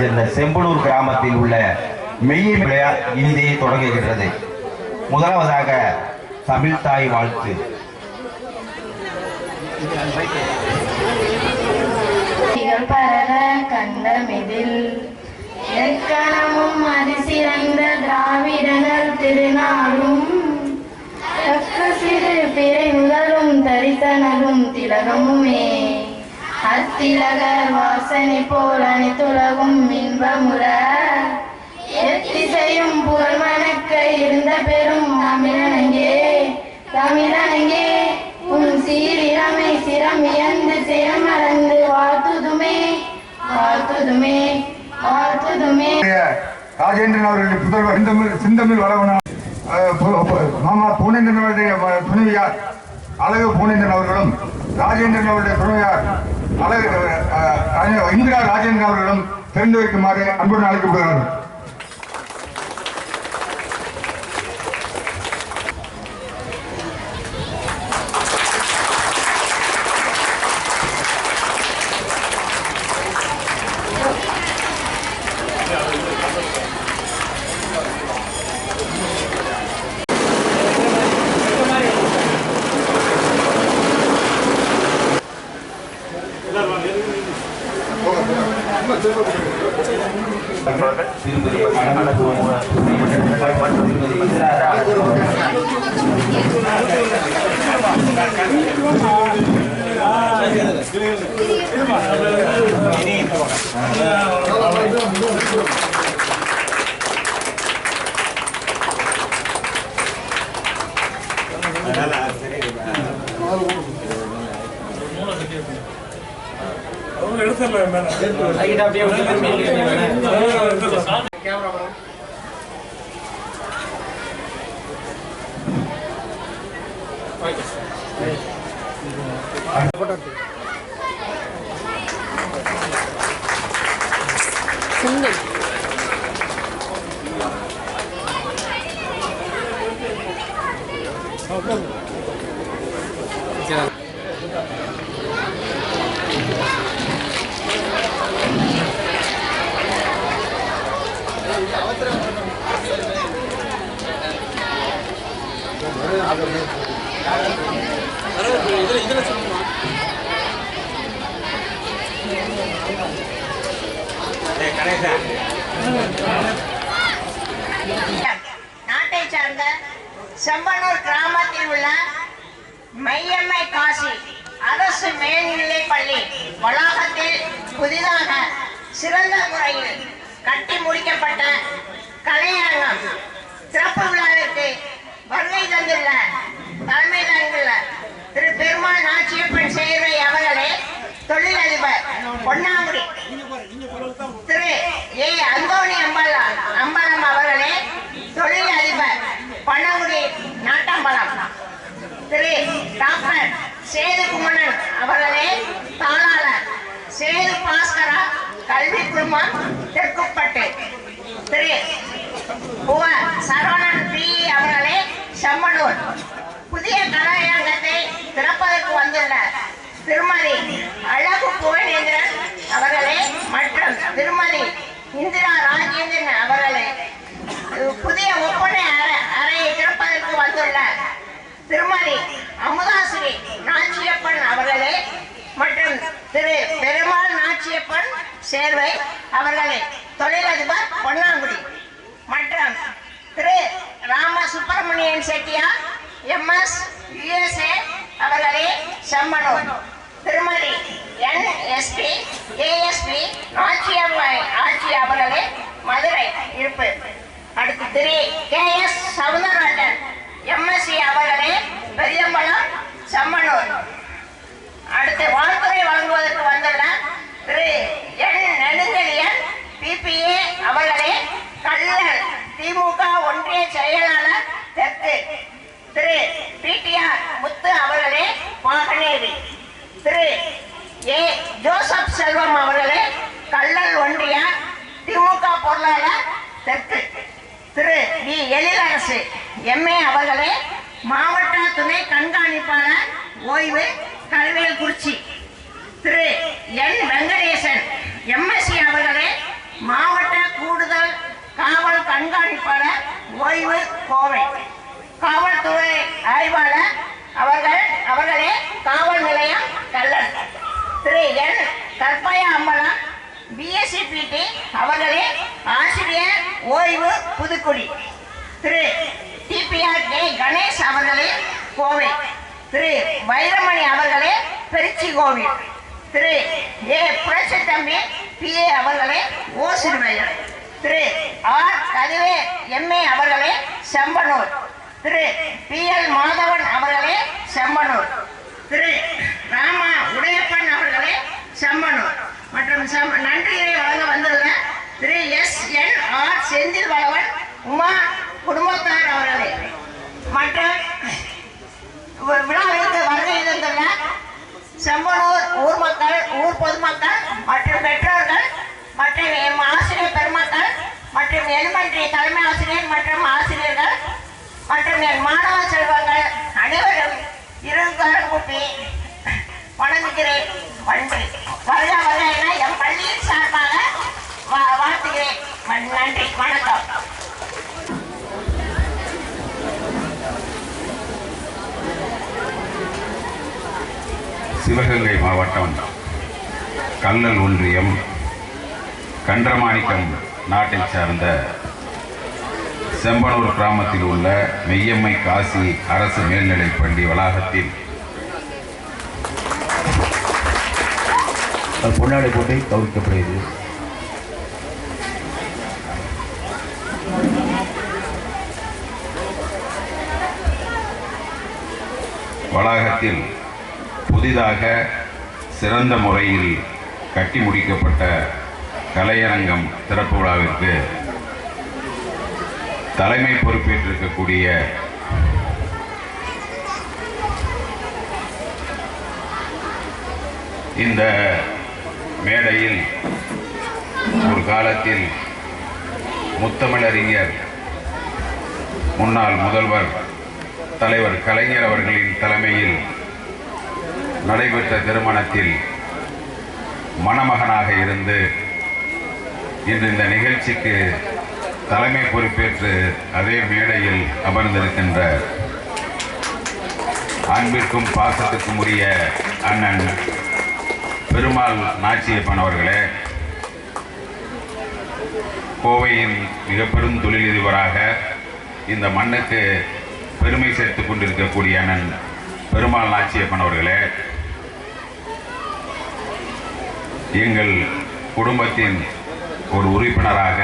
சேர்ந்த செம்பனூர் கிராமத்தில் உள்ள மெய்யின் விளையா இனிதே தொடங்குகின்றது முதலாவதாக தமிழ் தாய் வாழ்த்து. பரத கண்டமிதில் எக்கணமும் அதிசிறந்த திராவிடர்கள் திருநாளும் சிறு பிறை முதலும் தரித்தனரும் திலகமுமே. அத்திலகர் வாசனை போல் அனைத்துலகும் இன்பமுற. எத்திசையும் புகழ் மணக்க இருந்த பெரும் தமிழனங்கே. தமிழனங்கே உன் சீரிழமை சிரம் இயந்து சிரமறந்து வாழ்த்துதுமே வாழ்த்துதுமே வாழ்த்துதுமே. ராஜேந்திரன் அவர்களுடைய புதல்வர் செந்தமிழ் செந்தமிழ் மாமா பூனேந்திரன் அவருடைய துணைவியார் அழகு பூனேந்திரன் அவர்களும் ராஜேந்திரன் அவருடைய துணையார் அழகு இந்திரா ராஜேந்திரன் அவர்களிடம் தெரிந்து வைக்குமாறு அன்புடன் அழைக்கப்படுகிறார்கள். எடுத்துடலாம் மேடம் அப்படியே கேமரா மேடம் இதுல இதுல நாட்டை சார்ந்த செம்பனூர் கிராமத்தில் உள்ள மையம்மை காசி அரசு மேல்நிலை பள்ளி வளாகத்தில் புதிதாக சிறந்த முறையில் கட்டி முடிக்கப்பட்ட கலையரங்கம் சிறப்பு விழாவிற்கு வருகை தந்துள்ள தலைமை தாங்கியுள்ள திரு பெருமாள் நாச்சியப்பன் சேர்வை அவர்களே தொழிலதிபர் பொன்னாங்குடி திரு ஏ அந்தோணி அம்பலம் அம்பலம் அவர்களே தொழில் அதிபர் பணகுடி நாட்டம்பலம் திரு டாக்டர் சேது குமணன் அவர்களே தாளாளர். சேது பாஸ்கரா கல்வி குழுமம் தெற்குப்பட்டு. திரு. புவ சரவணன் பி. அவர்களே செம்மனூர். புதிய கலையரங்கத்தை திறப்பதற்கு வந்துள்ள திருமதி அழகு புகழேந்திரன் அவர்களே மற்றும் திருமதி இந்திரா ராஜேந்திரன் அவர்களே. புதிய ஒப்பனை அறை- அறையை திறப்பதற்கு வந்துள்ள திருமதி அமுதா நாச்சியப்பன் அவர்களே மற்றும் திரு பெருமாள் நாச்சியப்பன் சேர்வை அவர்களே தொழிலதிபர் பொன்னாங்குடி. மற்றும் திரு ராம சுப்பிரமணியன் செட்டியார் எம்எஸ் யுஎஸ்ஏ அவர்களே செம்மனூர். திருமதி என்எஸ்பி ஏஎஸ்பி ஆட்சியர் ஆட்சி அவர்களே மதுரை இருப்பு. அடுத்து Thiru K S Soundararajan MSc அவர்களே பெரியம்பலம் செம்மனூர். அடுத்து வாழ்த்துறை வழங்குவதற்கு வந்துள்ள திரு அவர்களே கள்ளர் திமுக ஒன்றிய செயலாளர் தெற்கு. திரு. பிடிஆர் முத்து அவர்களே பாகனேரி திரு. ஏ. ஜோசப் செல்வம் அவர்களே கள்ளல் ஒன்றிய திமுக பொருளாளர் தெற்கு. திரு. வி. எழிலரசு எம்ஏ அவர்களே மாவட்ட துணை கண்காணிப்பாளர் ஓய்வு கல்வியல் குறிச்சி. திரு. என் வெங்கடேசன் எம்எஸ்சி அவர்களே மாவட்ட கூடுதல் காவல் கண்காணிப்பாளர் ஓய்வு கோவை. காவல்துறை ஆய்வாளர் அவர்கள் அவர்களே காவல் நிலையம் கல்லர் திரு. என். கற்பயா அம்பலம் பிஎஸ்சி பிடி அவர்களே ஆசிரியர் ஓய்வு புதுக்குடி. திரு. TPR K. கணேஷ் அவர்களே கோவை. திரு. வைரமணி அவர்களே திருச்சி கோவில். திரு. ஏ. புரட்சித்தம்பி பிஏ அவர்களே ஓசிறுவையர் திரு. ஆர். கதிவே எம்ஏ அவர்களே செம்பனூர். திரு. பி. எல். மாதவன் அவர்களே செம்பனூர். திரு. ராமா உடையப்பன் அவர்களே செம்பனூர். மற்றும் செம் நன்றியை வழங்க வந்துள்ள Thiru. S. N. R. Senthil Valavan Uma குடும்பத்தார் அவர்களே மற்றும் வி- விழாவிற்கு வருகை இருந்துள்ள செம்பனூர் ஊர் மக்கள் ஊர் பொதுமக்கள் மற்றும் பெற்றோர்கள் மற்றும் எம் ஆசிரியர் பெருமக்கள் மற்றும் எலிமெண்டரி தலைமை ஆசிரியர் மற்றும் ஆசிரியர்கள் மற்றும் என் மாணவ செல்வங்கள் அனைவரும் இருகரம் வணங்குகிறேன். நன்றி வருக வருக என என் பள்ளியின் சார்பாக வாழ்த்துகிறேன். நன்றி. வணக்கம். சிவகங்கை மாவட்டம் கல்லல் ஒன்றியம் கன்றமாணிக்கம் நாட்டைச் சார்ந்த செம்பனூர் கிராமத்தில் உள்ள மெய்யம்மை காசி அரசு மேல்நிலைப் பள்ளி வளாகத்தில் பொன்னாடை போட்டு கௌரிக்கப்படுகிறது வளாகத்தில் புதிதாக சிறந்த முறையில் கட்டி முடிக்கப்பட்ட கலையரங்கம் திறப்பு விழாவிற்கு தலைமை பொறுப்பேற்றிருக்கக்கூடிய இந்த மேடையில் ஒரு காலத்தில் முத்தமிழறிஞர் முன்னாள் முதல்வர் தலைவர் கலைஞர் அவர்களின் தலைமையில் நடைபெற்ற திருமணத்தில் மணமகனாக இருந்து இன்று இந்த நிகழ்ச்சிக்கு தலைமை பொறுப்பேற்று அதே மேடையில் அமர்ந்திருக்கின்ற அன்பிற்கும் பாசத்துக்கும் உரிய அண்ணன் பெருமாள் நாச்சியப்பன் அவர்களே கோவையின் மிக பெரும் தொழிலதிபராக இந்த மண்ணுக்கு பெருமை சேர்த்து கொண்டிருக்கக்கூடிய அண்ணன் பெருமாள் நாச்சியப்பன் அவர்களே எங்கள் குடும்பத்தின் ஒரு உறுப்பினராக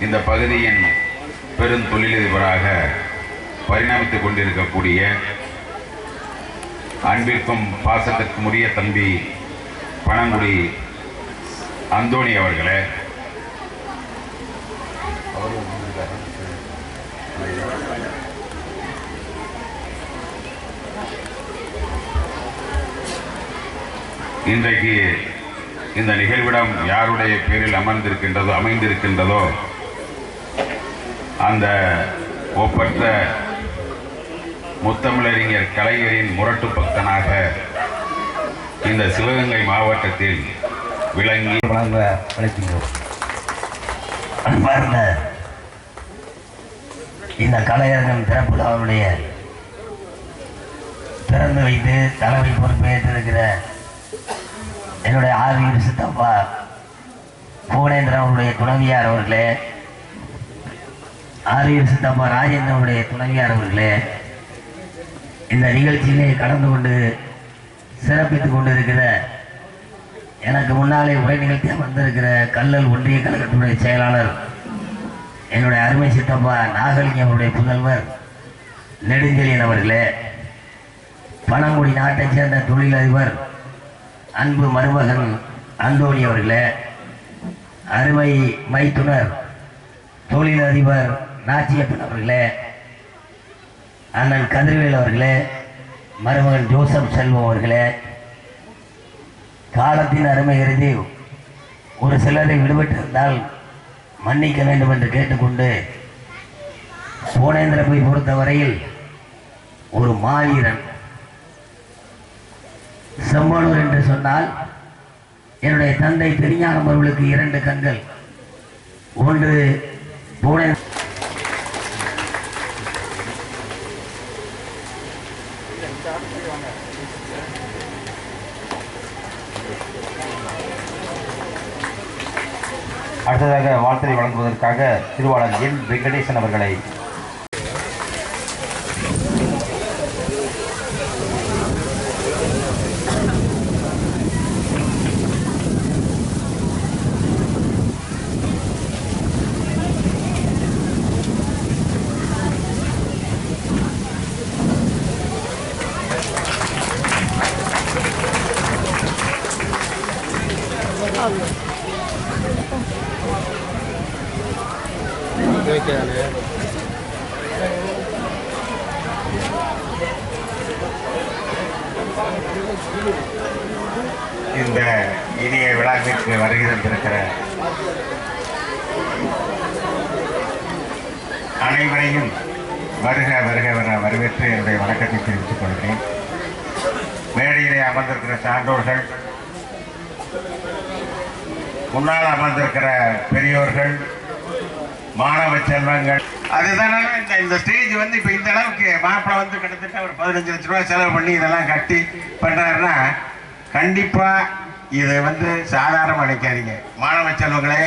இந்த பகுதியின் பெரும் தொழிலதிபராக பரிணமித்துக் கொண்டிருக்கக்கூடிய அன்பிற்கும் பாசத்திற்கும் உரிய தம்பி பனங்குடி அந்தோணி அவர்களே. இன்றைக்கு இந்த நிகழ்விடம் யாருடைய பேரில் அமர்ந்திருக்கின்றதோ அமைந்திருக்கின்றதோ அந்த ஒப்பற்ற முத்தமிழறிஞர் கலைஞரின் முரட்டு பக்தனாக இந்த சிவகங்கை மாவட்டத்தில் விளங்கி வழங்க அழைக்கின்றோம். அன்பார்ந்த இந்த கலையரங்கம் திறப்பு விழாவுடைய திறந்து வைத்து தலைமை பொறுப்பேற்றிருக்கிற என்னுடைய ஆர்வீர் சித்தப்பா புவனேந்திரன் அவருடைய துணைவியார் அவர்களே ஆர்வீர் சித்தப்பா ராஜேந்திரனுடைய துணைவியார் அவர்களே இந்த நிகழ்ச்சியிலே கலந்து கொண்டு சிறப்பித்துக் கொண்டிருக்கிற எனக்கு முன்னாலே உரை நிகழ்த்திய வந்திருக்கிற கல்லல் ஒன்றிய கழகத்தினுடைய செயலாளர் என்னுடைய அருமை சித்தப்பா நாகலிங்கம் அவருடைய புதல்வர் நெடுஞ்செழியன் அவர்களே பனங்குடி நாட்டைச் சேர்ந்த தொழிலதிபர் அன்பு மருமகன் அந்தோணி அவர்களே அருமை மைத்துனர் தொழிலதிபர் நாச்சியப்பன் அவர்களே அண்ணன் கதிர்வேல் அவர்களே மருமகன் ஜோசப் செல்வம் அவர்களே காலத்தின் அருமை அறிந்து ஒரு சிலரை விடுபட்டிருந்தால் மன்னிக்க வேண்டும் என்று கேட்டுக்கொண்டு சோனேந்திரப்பை பொறுத்தவரையில் ஒரு மாவீரன். செம்பனூர் என்று சொன்னால் என்னுடைய தந்தை பெரிஞானம் அவர்களுக்கு இரண்டு கண்கள். ஒன்று பூனை. அடுத்ததாக வாழ்த்தை வழங்குவதற்காக திருவாளர் என் வெங்கடேசன் அவர்களை இந்த இனிய விழாவிற்கு வருகை தந்திருக்கிற அனைவரையும் வருக வருக என வரவேற்று என்னுடைய வணக்கத்தை தெரிவித்துக் கொள்கிறேன். மேடையிலே அமர்ந்திருக்கிற சான்றோர்கள் முன்னால் அமர்ந்திருக்கிற பெரியோர்கள் மாணவ செல்வங்கள் அதுதான் இந்த இந்த ஸ்டேஜ் வந்து இப்போ இந்த அளவுக்கு மாப்பிள்ளை வந்து கிட்டத்தட்ட ஒரு பதினஞ்சு லட்ச ரூபாய் செலவு பண்ணி இதெல்லாம் கட்டி பண்ணுறாருன்னா கண்டிப்பாக இதை வந்து சாதாரணம் நினைக்காதீங்க. மாணவ செல்வங்களே